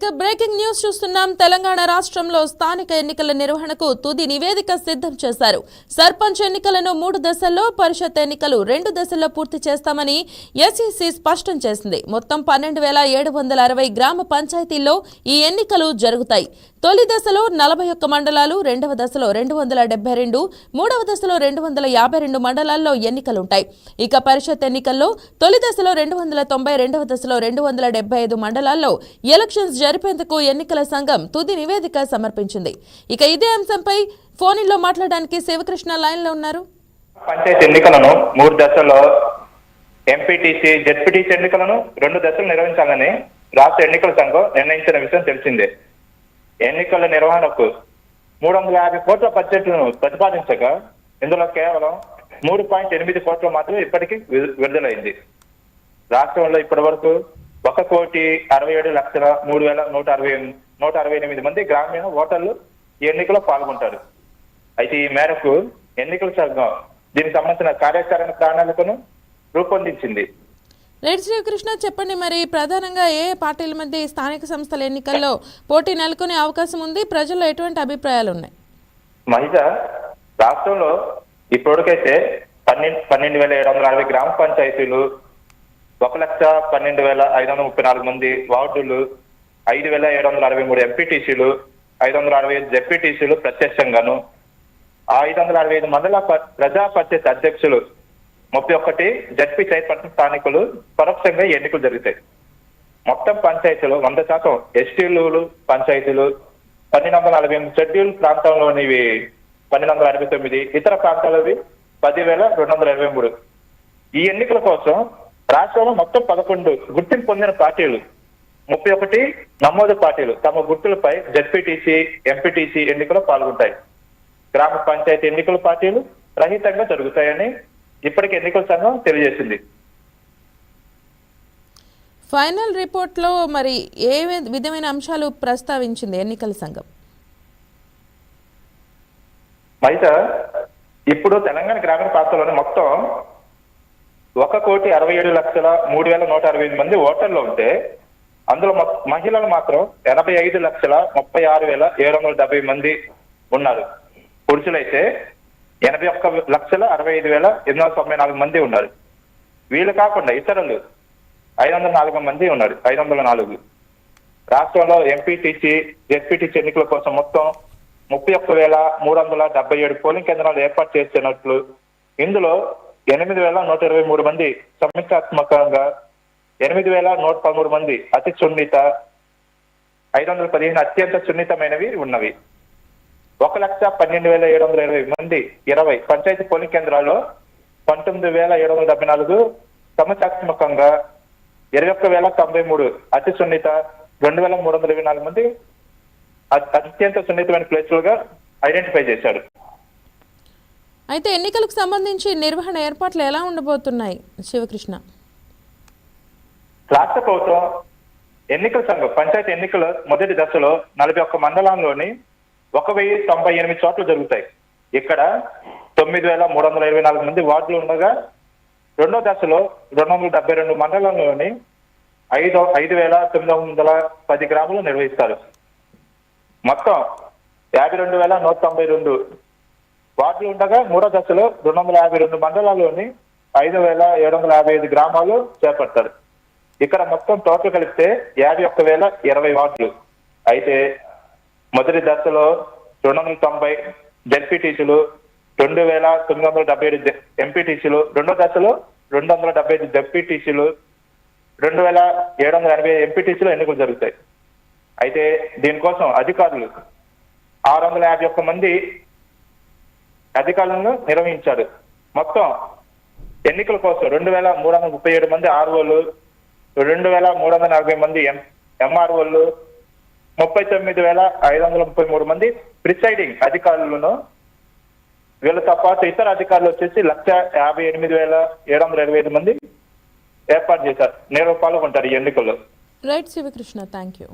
ఇక breaking news చూస్తున్నాం. తెలంగాణ రాష్ట్రంలో స్థానిక ఎన్నికల నిర్వహణకు తుది నివేదిక సిద్ధం చేశారు. సర్పంచ్ ఎన్నికలను మూడు దశల్లో పరిషత్ ఎన్నికలు రెండు దశల్లో పూర్తి చేస్తామని ఎస్ఈసి స్పష్టం చేసింది. మొత్తం పన్నెండు వేల ఏడు వందల అరవై గ్రామ పంచాయతీల్లో ఈ ఎన్నికలు జరుగుతాయి. తొలి దశలో నలభై ఒక్క మండలాలు రెండవ దశలో రెండు వందల డెబ్బై రెండు మూడవ దశలో రెండు వందల యాభై రెండు మండలాల్లో ఎన్నికలుంటాయి. ఇక పరిషత్ ఎన్నికల్లో తొలి దశలో రెండు వందల తొంభై రెండవ దశలో రెండు వందల డెబ్బై ఐదు మండలాల్లో ఎలక్షన్స్ జరిపేందుకు ఎన్నికల సంఘం తుది నివేదిక సమర్పించింది. ఇక ఇదే అంశంపై ఫోన్లో మాట్లాడడానికి శివకృష్ణ లైన్లో ఉన్నారు. పంచాయతీ ఎన్నికలను మూడు దశల్లో ఎంపీటీసీ జెడ్పీటీసీ ఎన్నికలను రెండు దశలు నిర్వహించాలని రాష్ట్ర ఎన్నికల సంఘం నిర్ణయించిన విషయం తెలిసిందే. ఎన్నికల నిర్వహణకు మూడు వందల యాభై కోట్ల బడ్జెట్ను ప్రతిపాదించగా ఇందులో కేవలం మూడు పాయింట్ ఎనిమిది కోట్లు మాత్రమే ఇప్పటికీ విడుదలైంది. రాష్ట్రంలో ఇప్పటి వరకు ఒక కోటి అరవై ఏడు లక్షల మూడు వేల నూట అరవై నూట అరవై ఎనిమిది మంది గ్రామీణ ఓటర్లు ఈ ఎన్నికలో పాల్గొంటారు. అయితే ఈ మేరకు ఎన్నికల సంఘం దీనికి సంబంధించిన కార్యాచరణ ప్రణాళికను రూపొందించింది. రైట్ శ్రీకృష్ణ చెప్పండి మరి ప్రధానంగా ఏ పార్టీల మధ్య స్థానిక సంస్థల ఎన్నికల్లో పోటీ నెలకొనే అవకాశం ఉంది? ప్రజల్లో ఎటువంటి అభిప్రాయాలు ఉన్నాయి మహిళ రాష్ట్రంలో ఇప్పటికైతే పన్నెండు పన్నెండు వేల ఏడు వందల అరవై గ్రామ పంచాయతీలు ఒక లక్ష పన్నెండు వేల ఐదు వందల ముప్పై నాలుగు మంది వార్డులు ఐదు వేల ఏడు వందల అరవై మూడు ఎంపీటీసీలు ఐదు వందల అరవై ఐదు జెడ్పీటీసీలు ప్రత్యక్షంగాను ఐదు వందల అరవై ఐదు మండల ప- ప్రజా పరిషత్ అధ్యక్షులు ముప్పై ఒకటి జడ్పీ చైర్పర్సన్ స్థానికులు పరోక్షంగా ఎన్నికలు జరుగుతాయి మొత్తం పంచాయతీలు వంద శాతం ఎస్టీలు పంచాయతీలు పన్నెండు వందల నలభై ఎనిమిది షెడ్యూల్ ప్రాంతంలోనివి పన్నెండు వందల అరవై తొమ్మిది ఇతర ప్రాంతాలవి పదివేల రెండు వందల ఇరవై మూడు. ఈ ఎన్నికల కోసం రాష్ట్రంలో మొత్తం పదకొండు గుర్తింపు పొందిన పార్టీలు ముప్పై ఒకటి నమోదు పార్టీలు తమ గుర్తులపై జడ్పీటీసీ ఎంపీటీసీ ఎన్నికలు పాల్గొంటాయి. గ్రామ పంచాయతీ ఎన్నికల పార్టీలు రహితంగా జరుగుతాయని ఇప్పటికి ఎన్నికల సంఘం తెలియజేసింది. ఫైనల్ రిపోర్ట్లో మరి ఏ విధమైన అంశాలు ప్రస్తావించింది ఎన్నికల సంఘం? మహిళ ఇప్పుడు తెలంగాణ గ్రామీణ ప్రాంతంలోని మొత్తం ఒక కోటి అరవై ఏడు లక్షల మూడు వేల నూట అరవై ఎనిమిది మంది ఓటర్లు ఉంటే అందులో మహిళలు మాత్రం ఎనభై ఐదు లక్షల ముప్పై ఆరు వేల ఏడు వందల డెబ్బై మంది ఉన్నారు. పురుషులైతే ఎనభై ఒక్క లక్షల అరవై ఐదు వేల ఎనిమిది వందల తొంభై నాలుగు మంది ఉన్నారు. వీళ్ళు కాకుండా ఇతరులు ఐదు వందల నాలుగు మంది ఉన్నారు. ఐదు వందల నాలుగు. రాష్ట్రంలో ఎంపీటీసీ ఎస్పీటీసీ ఎన్నికల కోసం మొత్తం ముప్పై ఒక్క వేల మూడు వందల డెబ్బై ఏడు పోలింగ్ కేంద్రాలు ఏర్పాటు చేస్తున్నట్లు ఇందులో ఎనిమిది వేల నూట ఇరవై మూడు మంది సమీక్షాత్మకంగా ఎనిమిది వేల నూట పదమూడు మంది అతి సున్నిత ఐదు వందల పదిహేను అత్యంత సున్నితమైనవి ఉన్నవి. ఒక లక్ష పన్నెండు వేల ఏడు వందల ఇరవై మంది ఇరవై పంచాయతీ పోలింగ్ కేంద్రాల్లో పంతొమ్మిది వేల ఏడు వందల డెబ్బై నాలుగు సమస్యాత్మకంగా ఇరవై ఒక్క వేల తొంభై మూడు అతి సున్నిత రెండు వేల మూడు వందల ఇరవై నాలుగు మంది అత్యంత సున్నితమైన ప్లేసులుగా ఐడెంటిఫై చేశాడు అయితే ఎన్నికలకు సంబంధించి నిర్వహణ ఏర్పాట్లు ఎలా ఉండబోతున్నాయి? శివకృష్ణ. రాష్ట్ర ప్రభుత్వం ఎన్నికల సంఘం పంచాయతీ ఎన్నికల మొదటి దశలో నలభై ఒక్క మండలంలోని ఒక వెయ్యి తొంభై ఎనిమిది చోట్ల జరుగుతాయి. ఇక్కడ తొమ్మిది వేల మూడు వందల ఇరవై నాలుగు మంది వార్డులు ఉండగా రెండో దశలో రెండు వందల డెబ్బై రెండు మండలంలోని ఐదు ఐదు వేల తొమ్మిది వందల పది గ్రాములు నిర్వహిస్తారు. మొత్తం యాభై రెండు వేల నూట తొంభై రెండు వార్డులు ఉండగా మూడో దశలో రెండు వందల యాభై రెండు మండలాల్లోని ఐదు వేల ఏడు వందల యాభై ఐదు గ్రామాలు చేపడతారు. ఇక్కడ మొత్తం టోటల్ కలిపితే యాభై ఒక్క వేల ఇరవై వార్డులు. అయితే మొదటి దశలో రెండు వందల తొంభై జడ్పీటీసీలు రెండు వేల తొమ్మిది వందల డెబ్బై ఏడు ఎంపీటీసీలు రెండో దశలో రెండు వందల డెబ్బై ఐదు జడ్పీటీసీలు రెండు వేల ఏడు వందల ఎనభై ఎంపీటీసీలు ఎన్నికలు జరుగుతాయి. అయితే దీనికోసం అధికారులు ఆరు వందల యాభై ఒక్క మంది అధికారులను నిర్వహించారు. మొత్తం ఎన్నికల కోసం రెండు వేల మూడు వందల ముప్పై ఏడు మంది ఆర్ఓలు రెండు వేల మూడు వందల నలభై మంది ఎం ఎంఆర్ఓలు ముప్పై తొమ్మిది వేల ఐదు వందల ముప్పై మూడు మంది ప్రిసైడింగ్ అధికారులను వీళ్ళతో పాటు ఇతర అధికారులు వచ్చేసి లక్ష యాభై ఎనిమిది వేల ఏడు వందల ఇరవై ఐదు మంది ఏర్పాటు చేశారు. నేరు పాల్గొంటారు ఈ ఎన్నికల్లో. రైట్ శివకృష్ణ. Thank you